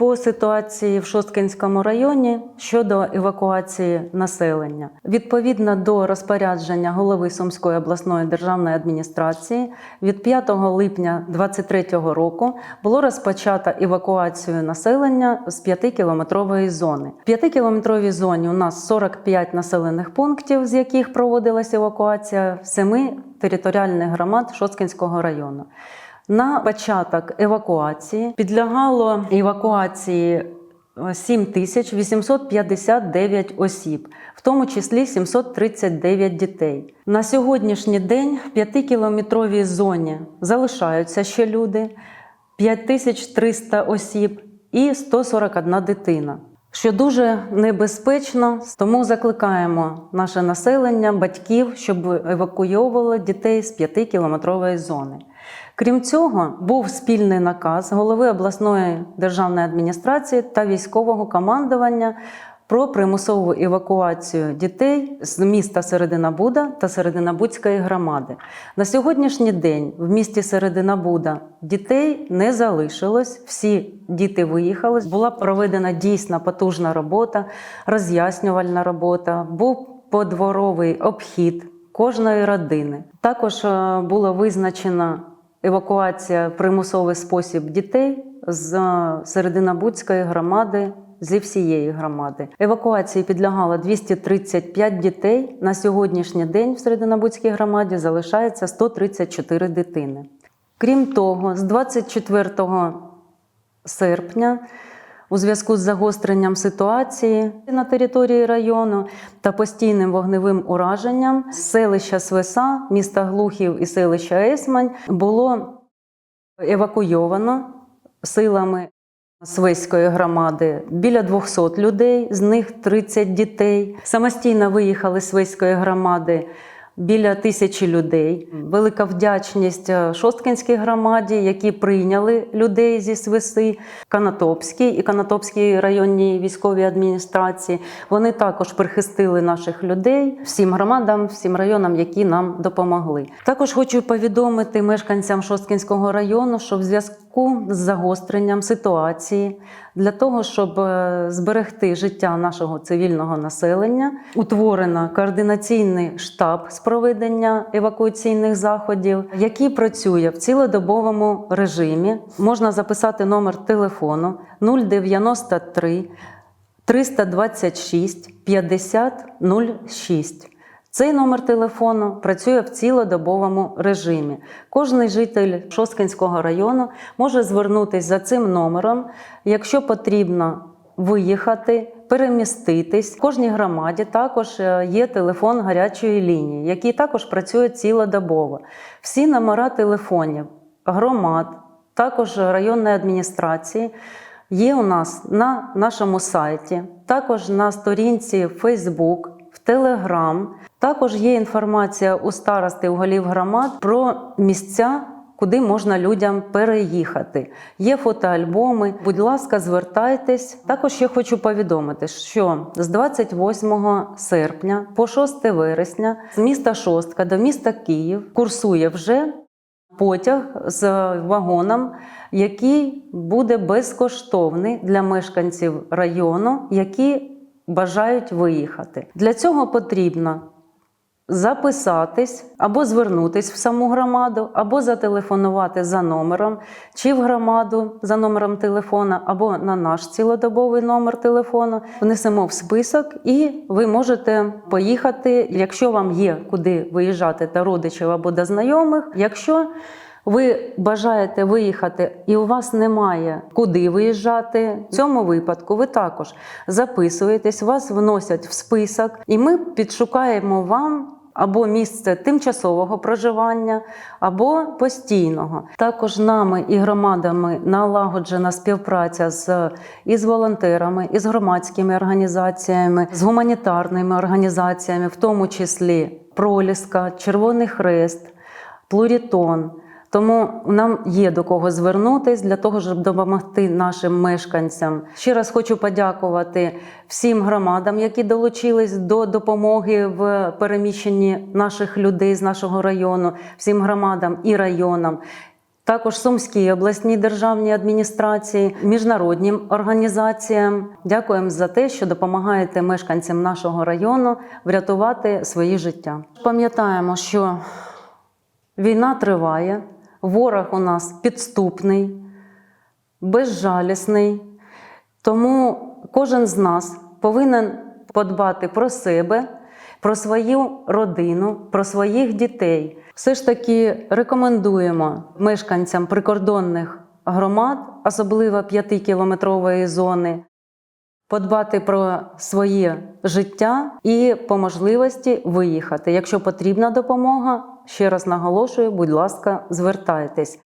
По ситуації в Шосткинському районі щодо евакуації населення, відповідно до розпорядження голови Сумської обласної державної адміністрації, від 5 липня 2023 року було розпочато евакуацію населення з 5-кілометрової зони. В 5-кілометровій зоні у нас 45 населених пунктів, з яких проводилася евакуація, 7 територіальних громад Шосткинського району. На початок евакуації підлягало евакуації е, 7859 осіб, в тому числі 739 дітей. На сьогоднішній день в 5-кілометровій зоні залишаються ще люди 5300 осіб і 141 дитина. Що дуже небезпечно, тому закликаємо наше населення, батьків, щоб евакуйовували дітей з 5-кілометрової зони. Крім цього, був спільний наказ голови обласної державної адміністрації та військового командування про примусову евакуацію дітей з міста Середина Буда та Серединабудської громади. На сьогоднішній день в місті Середина Буда дітей не залишилось, всі діти виїхали. Була проведена дійсна потужна робота, роз'яснювальна робота, був подворовий обхід кожної родини. Також е, було визначено евакуація в примусовий спосіб дітей з е, Серединабудської громади. Зі всієї громади евакуації підлягало 235 дітей. На сьогоднішній день в Серединабудській громаді залишається 134 дитини. Крім того, з 24 серпня у зв'язку з загостренням ситуації на території району та постійним вогневим ураженням селища Свеса, міста Глухів і селища Есмань було евакуйовано силами Свеської громади біля 200 людей, з них 30 дітей. Самостійно виїхали з Свиської громади біля тисячі людей. Велика вдячність е, Шосткинській громаді, які прийняли людей зі Свиси, Канатопській і Канатопській районній військовій адміністрації. Вони також прихистили наших людей всім громадам, всім районам, які нам допомогли. Також хочу повідомити мешканцям Шосткинського району, що в зв'язку з загостренням ситуації для того, щоб е, зберегти життя нашого цивільного населення, утворено координаційний штаб з проведення евакуаційних заходів, який працює в цілодобовому режимі. Можна записати номер телефону 093 326 50 06. Цей номер телефону працює в цілодобовому режимі. Кожний житель Шосткинського району може звернутися за цим номером, якщо потрібно виїхати, переміститись. Кожній громаді також е, є телефон гарячої лінії, який також працює цілодобово. Всі номера телефонів громад, також районної адміністрації. Є у нас на нашому сайті, також на сторінці Facebook, в Telegram. Також є інформація у старости у голів громад про місця, куди можна людям переїхати. Є фотоальбоми. Будь ласка, звертайтесь. Також я хочу повідомити, що з 28 серпня по 6 вересня з міста Шостка до міста Київ курсує вже потяг з вагоном, який буде безкоштовний для мешканців району, які бажають виїхати. Для цього потрібно записатись або звернутись в саму громаду, або зателефонувати за номером, чи в громаду за номером телефона, або на наш цілодобовий номер телефону. Внесемо в список, і ви можете поїхати, якщо вам є куди виїжджати до родичів або до знайомих. Якщо ви бажаєте виїхати і у вас немає куди виїжджати. В цьому випадку ви також записуєтесь, вас вносять в список, і ми підшукаємо вам. Або місце тимчасового проживання, або постійного. Також нами і громадами налагоджена співпраця з із волонтерами, із громадськими організаціями, з гуманітарними організаціями, в тому числі Проліска, Червоний Хрест, Плурітон. Тому нам є до кого звернутись для того, щоб допомогти нашим мешканцям. Ще раз хочу подякувати всім громадам, які долучились до допомоги в переміщенні наших людей з нашого району, всім громадам і районам. також Сумській обласній державній адміністрації, міжнародним організаціям. Дякуємо за те, що допомагаєте мешканцям нашого району врятувати свої життя. Пам'ятаємо, що війна триває, ворог у нас підступний, безжалісний. Тому кожен з нас повинен подбати про себе, про свою родину, про своїх дітей. Все ж таки рекомендуємо мешканцям прикордонних громад, особливо 5-кілометрової зони, подбати про своє життя і по можливості виїхати. Якщо потрібна допомога, ще раз наголошую, будь ласка, звертайтесь.